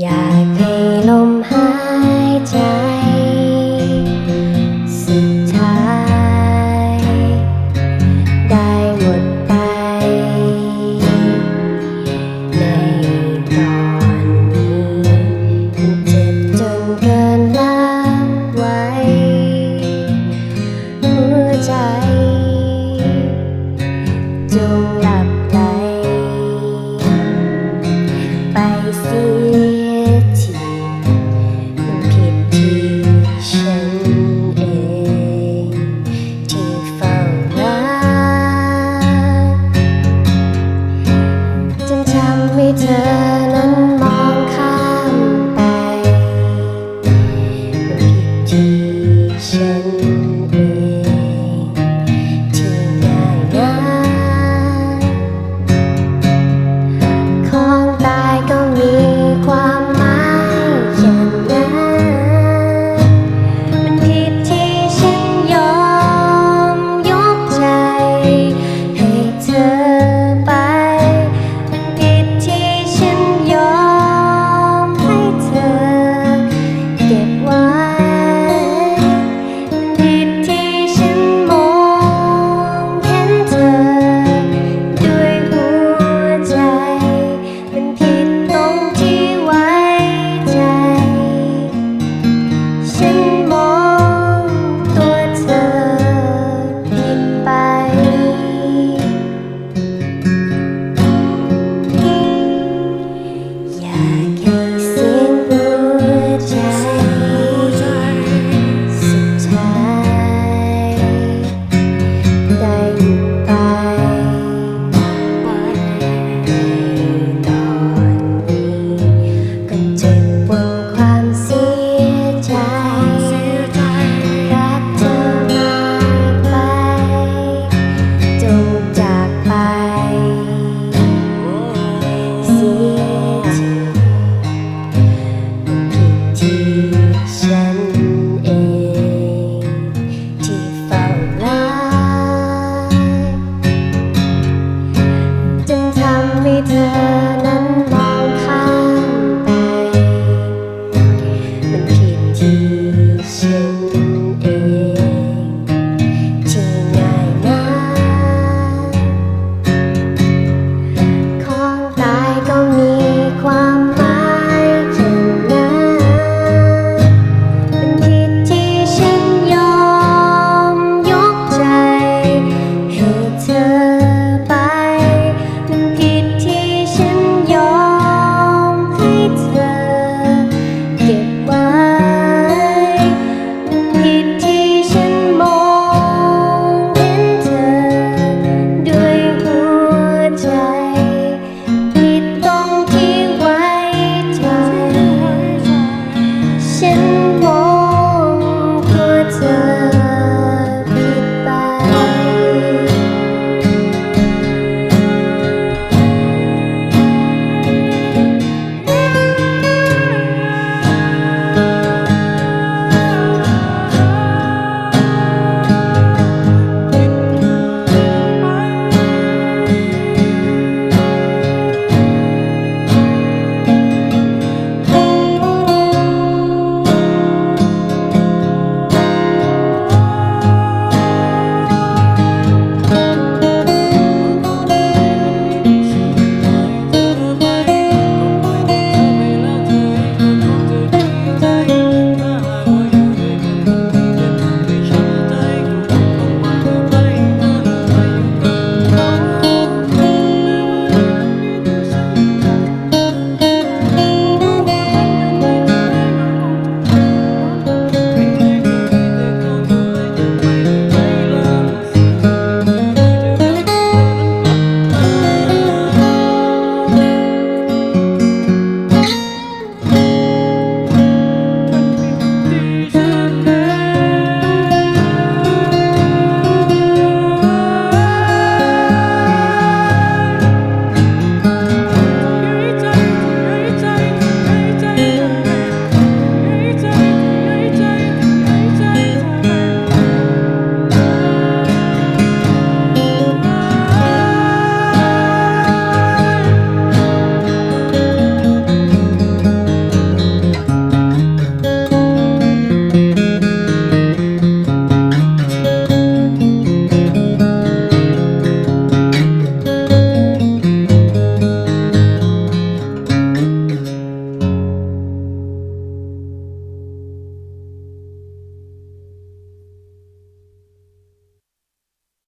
อยากให้ลมหายใจ สุดท้าย ได้หมดไป ในตอนนี้เจ็บจนเกินรับไว้ หัวใจ จงหลับไหลไปสิ